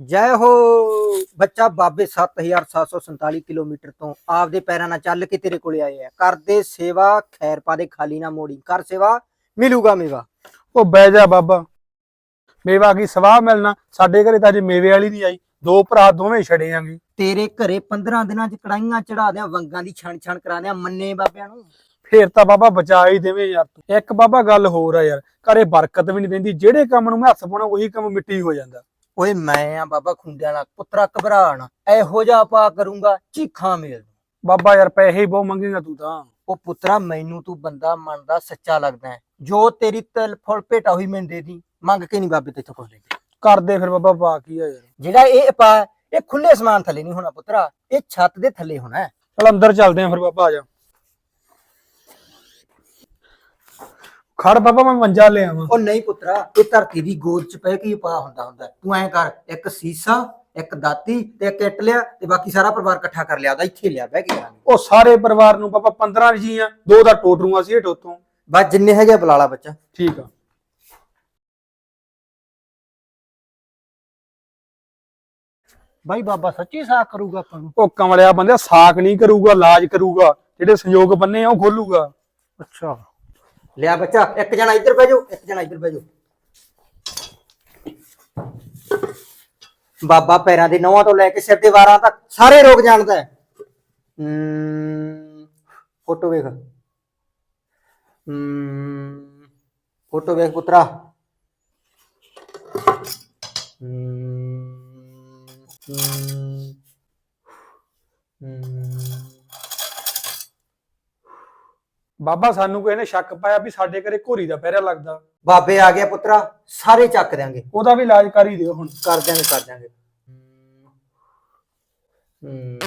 ਜੈ ਹੋ ਬੱਚਾ ਬਾਬੇ 7747 ਕਿਲੋਮੀਟਰ ਤੋਂ ਆਪਦੇ ਪੈਰਾਂ ਨਾਲ ਚੱਲ ਕੇ ਤੇਰੇ ਕੋਲੇ ਆਏ ਆ। ਕਰਦੇ ਸੇਵਾ ਖੈਰ ਪਾ ਦੇ ਖਾਲੀ ਨਾ ਮੋੜੀ। ਕਰ ਸੇਵਾ ਮਿਲੂਗਾ ਮੇਵਾ। ਉਹ ਬਹਿ ਜਾ ਬਾਬਾ। ਮੇਵਾ ਕੀ ਸਵਾਹ ਮਿਲਣਾ? ਸਾਡੇ ਘਰੇ ਤਾਂ ਅਜੇ ਮੇਵੇ ਵਾਲੀ ਨਹੀਂ ਆਈ। ਦੋ ਭਰਾ ਦੋਵੇਂ ਛੜੇ ਆਂਗੇ। ਤੇਰੇ ਘਰੇ 15 ਦਿਨਾਂ ਚ ਕੜਾਈਆਂ ਚੜਾ ਦਿਆਂ ਵੰਗਾਂ ਦੀ ਛਣ ਛਣ ਕਰਾ ਦਿਆਂ ਮੰਨੇ ਬਾਬਿਆਂ ਨੂੰ। ਫੇਰ ਤਾਂ ਬਾਬਾ ਬਚਾ ਹੀ ਦੇਵੇ ਯਾਰ ਤੂੰ। ਇੱਕ ਬਾਬਾ ਗੱਲ ਹੋਰ ਆ ਯਾਰ। ਘਰੇ ਬਰਕਤ ਵੀ ਨਹੀਂ ਦਿੰਦੀ। ਜਿਹੜੇ ਕੰਮ ਨੂੰ ਮੈਂ ਹੱਥ ਪਾਉਣਾ ਉਹੀ ਕੰਮ ਮਿੱਟੀ ਹੋ ਜਾਂਦਾ। ਓਏ ਮੈਂ ਆ ਬਾਬਾ ਖੁੰਡਿਆਂ ਵਾਲਾ ਪੁੱਤਰਾ ਘਬਰਾਣਾ ਇਹੋ ਜਿਹਾ ਪਾ ਕਰੂੰਗਾ ਚੀਖਾਂ ਮੇਲ ਬਾਬਾ ਯਾਰ ਪੈਸੇ ਹੀ ਬਹੁਤ ਮੰਗੇਗਾ ਤੂੰ ਤਾਂ। ਉਹ ਪੁੱਤਰਾ ਮੈਨੂੰ ਤੂੰ ਬੰਦਾ ਮੰਨਦਾ ਸੱਚਾ ਲੱਗਦਾ ਹੈ। ਜੋ ਤੇਰੀ ਤਿਲ ਫੁੱਲ ਭੇਟਾ ਹੋਈ ਮੈਨੂੰ ਦੇ ਦੀ ਮੰਗ ਕੇ ਨਹੀਂ ਬਾਬੇ ਤੇਥੋਂ ਕੁਝ ਲੈਂਦੇ। ਕਰਦੇ ਫਿਰ ਬਾਬਾ ਪਾ ਕੀ ਆ ਯਾਰ। ਜਿਹੜਾ ਇਹ ਪਾ ਇਹ ਖੁੱਲੇ ਸਮਾਨ ਥੱਲੇ ਨਹੀਂ ਹੋਣਾ ਪੁੱਤਰਾ ਇਹ ਛੱਤ ਦੇ ਥੱਲੇ ਹੋਣਾ ਹੈ। ਚਲ ਅੰਦਰ ਚੱਲਦੇ ਆਂ ਫਿਰ ਬਾਬਾ ਆ ਜਾ। ਖੜ ਬਾਬਾ ਮੈਂ ਮੰਜਾ ਲੈ ਆਵਾਂ। ਉਹ ਨਹੀਂ ਪੁੱਤਰਾ ਇਹ ਧਰਤੀ ਦੀ ਗੋਦ ਚ ਪੈ ਕੇ ਹੀ ਪਾ ਹੁੰਦਾ ਹੁੰਦਾ। ਤੂੰ ਐਂ ਕਰ ਇੱਕ ਸੀਸਾ ਇੱਕ ਦਾਤੀ ਤੇ ਇੱਕ ਇੱਟ ਲਿਆ ਤੇ ਬਾਕੀ ਸਾਰਾ ਪਰਿਵਾਰ ਇਕੱਠਾ ਕਰ ਲਿਆ ਉਹਦਾ ਇੱਥੇ ਲਿਆ ਬਹਿ ਕੇ ਕਰਾਂਗੇ। ਉਹ ਸਾਰੇ ਪਰਿਵਾਰ ਨੂੰ ਬਾਬਾ 15 ਜੀ ਆ ਦੋ ਦਾ ਟੋਟਰੂਆਂ ਸੀ ਹੇਠ ਉਤੋਂ। ਬਸ ਜਿੰਨੇ ਹੈਗੇ ਆ ਬੁਲਾ ਲਾ ਬੱਚਾ। ਠੀਕ ਆ। ਬਾਈ ਬਾਬਾ ਸੱਚੀ ਸਾਖ ਕਰੂਗਾ ਆਪਾਂ ਨੂੰ? ਉਹ ਕਮਲਿਆ ਬੰਦਿਆ ਸਾਕ ਨਹੀਂ ਕਰੂਗਾ ਇਲਾਜ ਕਰੂਗਾ। ਜਿਹੜੇ ਸੰਯੋਗ ਬੰਨੇ ਆ ਉਹ ਖੋਲੂਗਾ। ਅੱਛਾ। ਲਿਆ ਬੱਚਾ ਇੱਕ ਜਣਾ ਇੱਧਰ ਬਹਿ ਜਾਓ ਇੱਕ ਜਣਾ ਇੱਧਰ ਬਹਿ ਜਾਓ। ਬਾਬਾ ਪੈਰਾਂ ਦੇ ਨੌਹਾਂ ਤੋਂ ਲੈ ਕੇ ਸਿਰ ਦੇ ਵਾਰਾਂ ਤੱਕ ਸਾਰੇ ਰੋਗ ਜਾਣਦਾ ਹੈ। ਫੋਟੋ ਵੇਖ। ਫੋਟੋ ਵੇਖ ਪੁੱਤਰਾ। ਹਮ, ਹਮ, ਹਮ। ਬਾਬਾ ਸਾਨੂੰ ਕੋਈ ਨੇ ਸ਼ੱਕ ਪਾਇਆ ਵੀ ਸਾਡੇ ਘਰੇ ਘੋਰੀ ਦਾ ਪਹਿਰਾ ਲੱਗਦਾ। ਬਾਬੇ ਆ ਗਿਆ ਪੁੱਤਰਾ ਸਾਰੇ ਚੱਕ ਦਿਆਂਗੇ। ਉਹਦਾ ਵੀ ਇਲਾਜ ਕਰ ਹੀ ਦਿਓ ਹੁਣ। ਕਰ ਦਿਆਂਗੇ ਕਰ ਦਿਆਂਗੇ। ਹਮ।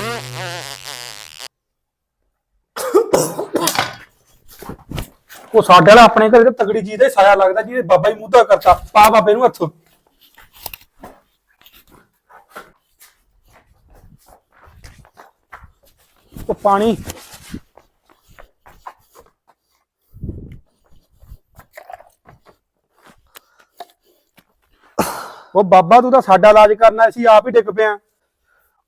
ਉਹ ਸਾਡੇ ਵਾਲਾ ਆਪਣੇ ਘਰੇ ਤਾਂ ਤਗੜੀ ਚੀਜ਼ ਦਾ ਹੀ ਸਾਇਆ ਲੱਗਦਾ ਜਿਹਨੇ ਬਾਬਾ ਹੀ ਮੂਧਾ ਕਰਤਾ। ਪਾ ਬਾਬੇ ਨੂੰ ਹੱਥ। ਉਹ ਪਾਣੀ ਉਹ ਬਾਬਾ ਤੂੰ ਤਾਂ ਸਾਡਾ ਇਲਾਜ ਕਰਨਾ ਸੀ, ਆਪ ਹੀ ਡਿੱਗ ਪਿਆ।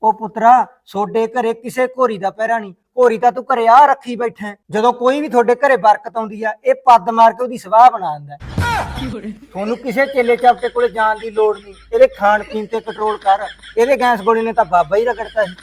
ਉਹ ਪੁੱਤਰਾ ਤੁਹਾਡੇ ਘਰੇ ਕਿਸੇ ਘੋਰੀ ਦਾ ਪਹਿਰਾ ਨਹੀਂ। ਘੋਰੀ ਤਾਂ ਤੂੰ ਘਰੇ ਆ ਰੱਖੀ ਬੈਠਾ ਹੈ। ਜਦੋਂ ਕੋਈ ਵੀ ਤੁਹਾਡੇ ਘਰੇ ਬਰਕਤ ਆਉਂਦੀ ਆ, ਇਹ ਪੱਦ ਮਾਰ ਕੇ ਉਹਦੀ ਸਵਾਹ ਬਣਾ ਦਿੰਦਾ ਹੈ। ਤੁਹਾਨੂੰ ਕਿਸੇ ਚੇਲੇ ਚਾਪਟੇ ਕੋਲੇ ਜਾਣ ਦੀ ਲੋੜ ਨਹੀਂ। ਇਹਦੇ ਖਾਣ ਪੀਣ ਤੇ ਕੰਟਰੋਲ ਕਰ। ਇਹਦੇ ਗੈਸ ਗੋਲੀ ਨੇ ਤਾਂ ਬਾਬਾ ਹੀ ਰਗੜਤਾ ਸੀ।